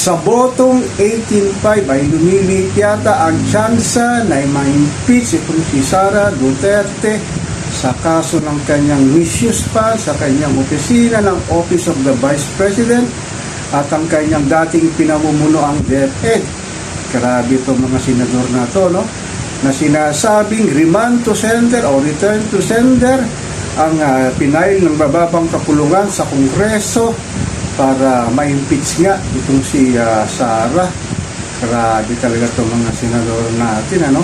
Sa botong 18.5 ay lumilit yata ang tsansa na ma-impeach itong si Sara Duterte sa kaso ng kanyang misuse pa sa kanyang opisina ng Office of the Vice President at ang kanyang dating pinamumuno ang DepEd. Grabe itong mga senador na to, no? Na sinasabing remand to sender o return to sender ang uh, pinail ng bababang kapulungan sa Kongreso para ma-impeach nga itong si ah, Sara. Grabe talaga itong mga senador natin, ano?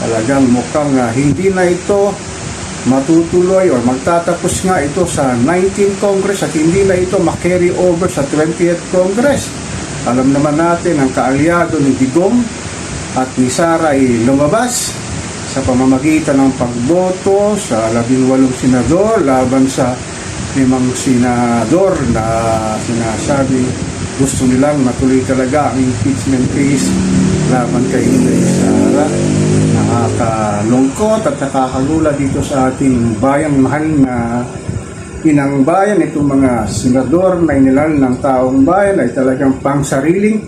Talagang mukhang ah, hindi na ito matutuloy or magtatapos nga ito sa 19th Congress at hindi na ito makarry over sa 20th Congress. Alam naman natin ang kaalyado ni Digong at ni Sara ay lumabas sa pamamagitan ng pagboto sa labing walong senador laban sa limang senador na sinasabi gusto nilang matuloy talaga ang impeachment case laban kay Inday Sara. Nakakalungkot at nakakagula dito sa ating bayang mahal na inang bayan. Itong mga senador na inilal ng taong bayan ay talagang pang sariling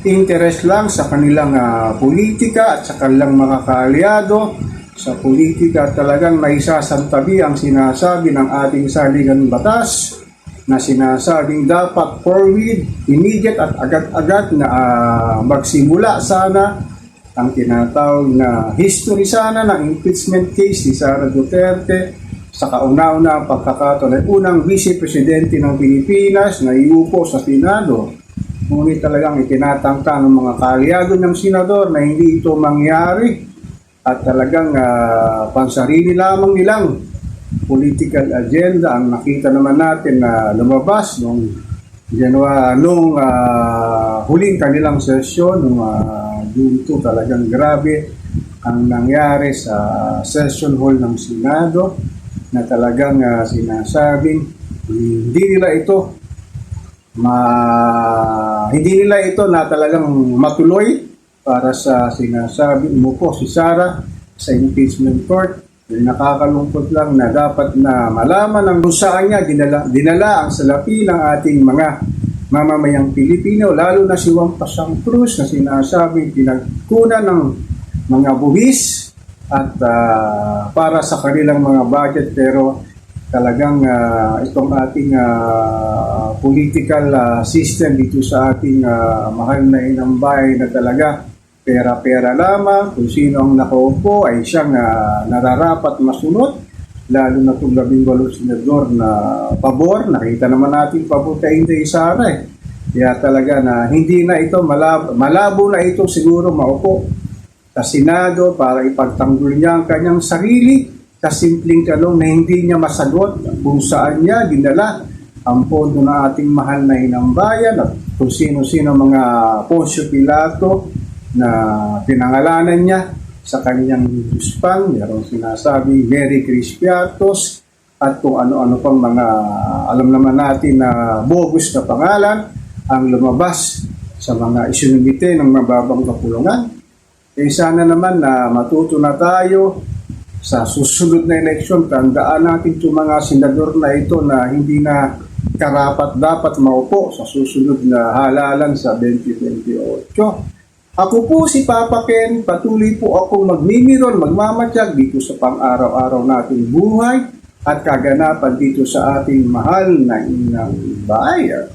interest lang sa kanilang ah, politika at sa kanilang mga kaalyado sa politika talagang naisasantabi ang sinasabi ng ating saligan batas na sinasabing dapat forward, immediate at agad-agad na ah, magsimula sana ang tinatawag na history sana ng impeachment case ni Sara Duterte sa kauna-una pagkakataon ay unang vice presidente ng Pilipinas na iupo sa Senado. Ngunit talagang itinatangka ng mga kaalyado ng senador na hindi ito mangyari at talagang ah, pansarili lamang nilang political agenda ang nakita naman natin na lumabas nung January nung ah, huling kanilang sesyon nung uh, June 2 talagang grabe ang nangyari sa session hall ng Senado na talagang ah, sinasabing hindi nila ito ma hindi nila ito na talagang matuloy para sa sinasabi umupo si Sara sa impeachment court nakakalungkot lang na dapat na malaman ng kung saan niya dinala, dinala ang salapi ng ating mga mamamayang Pilipino, lalo na si Juan Pasang Cruz na sinasabi pinagkunan ng mga buhis at ah, para sa kanilang mga budget. Pero talagang ah, itong ating ah, political ah, system dito sa ating ah, mahal na inang bahay na talaga pera-pera lamang, kung sino ang nakaupo ay siyang ah, nararapat masunod, lalo na itong labing walong senador na pabor, nakita naman natin pabor kay Inday Sara eh. Kaya talaga na hindi na ito, malabo, malabo na ito siguro maupo sa Senado para ipagtanggol niya ang kanyang sarili sa simpleng tanong na hindi niya masagot kung saan niya dinala ang pondo ng ating mahal na inang bayan at kung sino-sino mga Poncio Pilato na pinangalanan niya sa kanyang guspang, mayroong sinasabi Mary Crispiatos at kung ano-ano pang mga alam naman natin na bogus na pangalan ang lumabas sa mga isinumite ng mababang kapulungan. Eh sana naman na matuto na tayo sa susunod na eleksyon, tandaan natin itong mga senador na ito na hindi na karapat dapat maupo sa susunod na halalan sa 2028. Ako po si Papa Ken, patuloy po akong magmimiron, magmamatsyag dito sa pang-araw-araw nating buhay at kaganapan dito sa ating mahal na inang bayan.